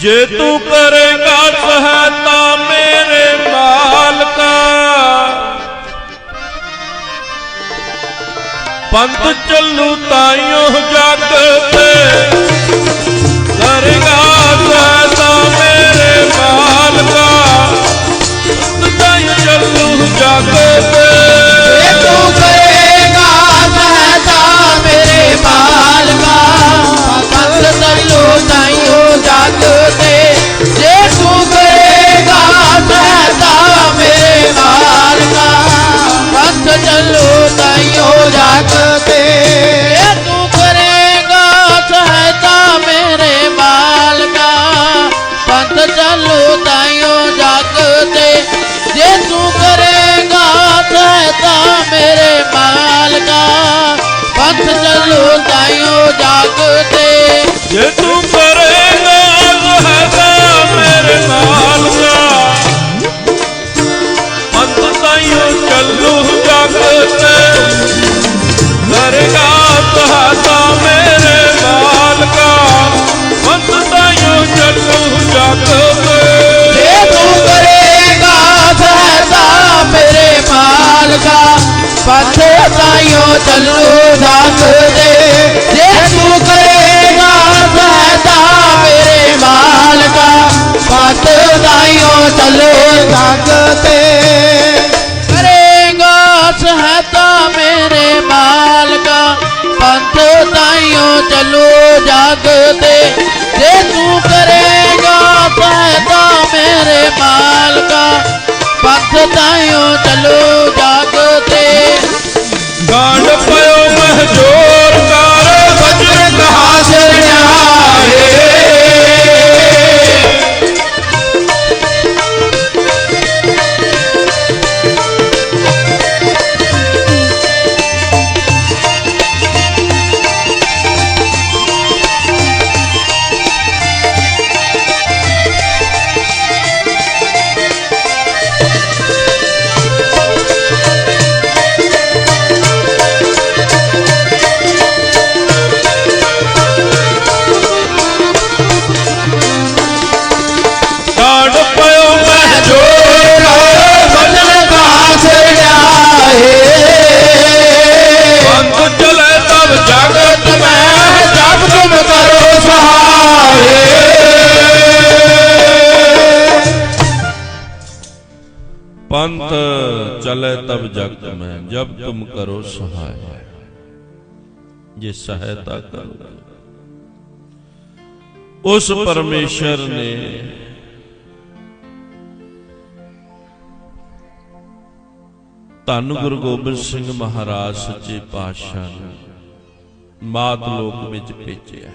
ਜੇ ਤੂੰ ਕਰੇਗਾ ਸਹਾਇਤਾ ਮੇਰੇ ਮਾਲਕਾ। ਪੰਥ ਚੱਲੂ ਤਾਈਓ ਜਾ ਜਗ ਤੇ ਜੇ ਤੂੰ ਕਰੇਗਾ ਸਹਾਇਤਾ ਮੇਰੇ ਮਾਲਕਾ ਪੰਥ ਤਾਈਓ ਚੱਲੂ ਜਗ ਤੇ ਕਰੇਗਾ ਸਹਾਇਤਾ ਮੇਰੇ ਮਾਲਕਾ ਪੰਥ ਤਾਈਓ ਚੱਲੂ ਜਗ ਤੇ ਜੇ ਤੂੰ ਕਰੇਗਾ ਸਹਾਇਤਾ ਮੇਰੇ ਮਾਲਕਾ ਪੰਥ ਤਾਈਓ ਚੱਲੂ ਜਗ ਤਾਂ ਮੇਰੇ ਮਾਲਕਾ, ਪੰਥ ਤਾਈਓ ਚਲੋ ਜਾਗਦੇ ਤੇ। ਜੇ ਤੂੰ ਕਰੇਗਾ ਸਹਾਇਤਾ ਮੇਰੇ ਮਾਲਕਾ, ਪੰਥ ਤਾਈਓ ਚਲੋ चले तब जगत में जब तुम करो सहाय ये सहायता करो उस परमेश्वर ने ਧੰਨ ਗੁਰੂ ਗੋਬਿੰਦ ਸਿੰਘ ਮਹਾਰਾਜ ਸੱਚੇ ਪਾਤਸ਼ਾਹ ਨੂੰ ਮਾਤ ਲੋਕ ਵਿੱਚ ਭੇਜਿਆ